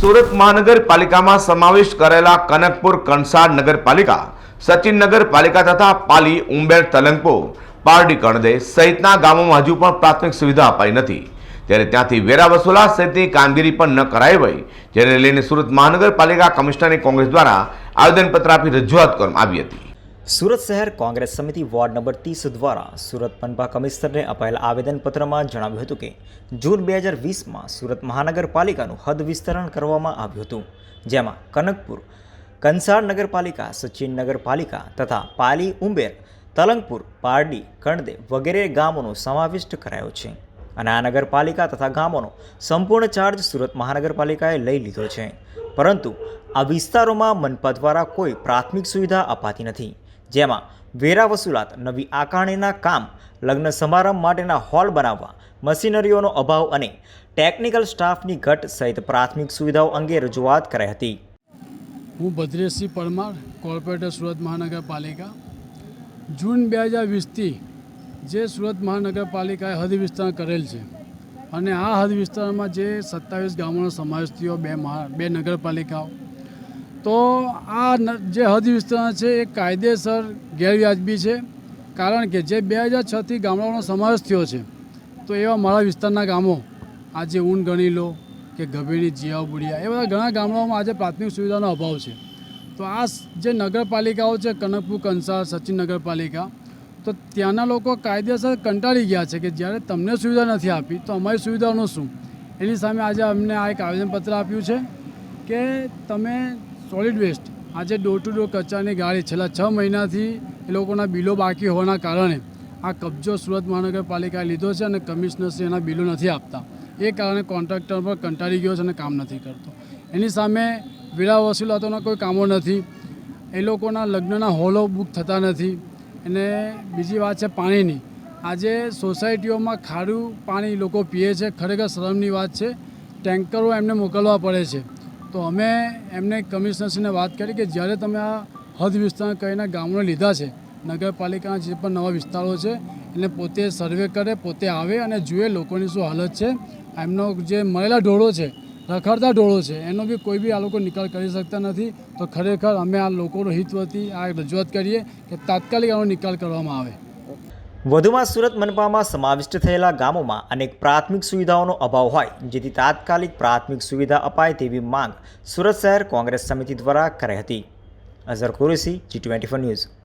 સુરત મહાનગરપાલિકામાં સમાવેશ કરેલા કનકપુર કંસાર નગરપાલિકા, સચિન નગરપાલિકા તથા પાલી, ઉંબેર તલંગપો પારડી, કણદે સહિતના ગામોમાં હજુ પણ પ્રાથમિક સુવિધા અપાઈ નથી. ત્યારે ત્યાંથી વેરા વસૂલા સહિતની કામગીરી પણ ન કરાઈ હોય, જેને લઈને સુરત મહાનગરપાલિકા કમિશનરની કોંગ્રેસ દ્વારા આવેદનપત્ર આપી રજૂઆત કરવામાં આવી હતી. સુરત શહેર કોંગ્રેસ સમિતિ વોર્ડ નંબર ત્રીસ દ્વારા સુરત મનપા કમિશનરને અપાયેલ આવેદનપત્રમાં જણાવ્યું હતું કે, જૂન બે હજાર વીસમાં સુરત મહાનગરપાલિકાનું હદ વિસ્તરણ કરવામાં આવ્યું હતું, જેમાં કનકપુર, કંસાર નગરપાલિકા, સચિન નગરપાલિકા તથા પાલી, ઉંબેર, તલંગપુર, પારડી કણદે વગેરે ગામોનો સમાવિષ્ટ કરાયો છે અને આ નગરપાલિકા તથા ગામોનો સંપૂર્ણ ચાર્જ સુરત મહાનગરપાલિકાએ લઈ લીધો છે. પરંતુ આ વિસ્તારોમાં મનપા દ્વારા કોઈ પ્રાથમિક સુવિધા અપાતી નથી. જેમાં વેરા વસૂલાત, નવી આકારણીના કામ, લગ્ન સમારંભ માટેના હોલ બનાવવા, મશીનરીઓનો અભાવ અને ટેકનિકલ સ્ટાફની ઘટ સહિત પ્રાથમિક સુવિધાઓ અંગે રજૂઆત કરાઈ હતી. હું ભદ્રેશસિંહ પરમાર, કોર્પોરેટર સુરત મહાનગરપાલિકા. જૂન બે હજાર વીસથી જે સુરત મહાનગરપાલિકાએ હદ વિસ્તાર કરેલ છે અને આ હદ વિસ્તારમાં જે સત્તાવીસ ગામોનો સમાવેશ થયો, બે મહા, બે નગરપાલિકાઓ તો આ જે હદ વિસ્તરણ છે એ કાયદેસર ગેરવ્યાજબી છે, કારણ કે જે બે હજાર છથી ગામડાઓનો સમાવેશ થયો છે, તો એવા મારા વિસ્તારના ગામો, આજે ઊન ગણી લો કે ગભેણી જીયાવ બુડિયા, એ બધા ઘણા ગામડાઓમાં આજે પ્રાથમિક સુવિધાનો અભાવ છે. તો આ જે નગરપાલિકાઓ છે, કનકપુર, કંસાર, સચિન નગરપાલિકા, તો ત્યાંના લોકો કાયદેસર કંટાળી ગયા છે કે જ્યારે તમને સુવિધા નથી આપી, તો અમારી સુવિધાઓનું શું? એની સામે આજે અમને આ એક આવેદનપત્ર આપ્યું છે કે તમે સોલિડ વેસ્ટ આજે ડોર ટુ ડોર કચરાની ગાડી છેલ્લા છ મહિનાથી એ લોકોના બિલો બાકી હોવાના કારણે આ કબજો સુરત મહાનગરપાલિકાએ લીધો છે અને કમિશનરશ્રી એના બિલો નથી આપતા. એ કારણે કોન્ટ્રાક્ટર પર કંટાળી ગયો છે અને કામ નથી કરતો. એની સામે વિરા વસૂલાતોના કોઈ કામો નથી. એ લોકોના લગ્નના હોલો બુક થતા નથી. અને બીજી વાત છે પાણીની. આજે સોસાયટીઓમાં ખારું પાણી લોકો પીએ છે. ખરેખર શરમની વાત છે. ટેન્કરો એમને મોકલવા પડે છે. તો અમે એમને કમિશનરશ્રીને વાત કરી કે જ્યારે તમે આ હદ વિસ્તાર કહીને ગામડો લીધા છે, નગરપાલિકાના જે પણ નવા વિસ્તારો છે, એટલે પોતે સર્વે કરે, પોતે આવે અને જુએ લોકોની શું હાલત છે. એમનો જે મળેલા ઢોળો છે, રખડતા ઢોળો છે, એનો બી કોઈ બી આ લોકો નિકાલ કરી શકતા નથી. તો ખરેખર અમે આ લોકોનો હિત વતી આ રજૂઆત કરીએ કે તાત્કાલિક આનો નિકાલ કરવામાં આવે. વધુમાં સુરત મનપામાં સમાવિષ્ટ થયેલા ગામોમાં અનેક પ્રાથમિક સુવિધાઓનો અભાવ હોય, જેથી તાત્કાલિક પ્રાથમિક સુવિધા અપાય તેવી માંગ સુરત શહેર કોંગ્રેસ સમિતિ દ્વારા કરાઈ હતી. Azhar Qureshi G twenty news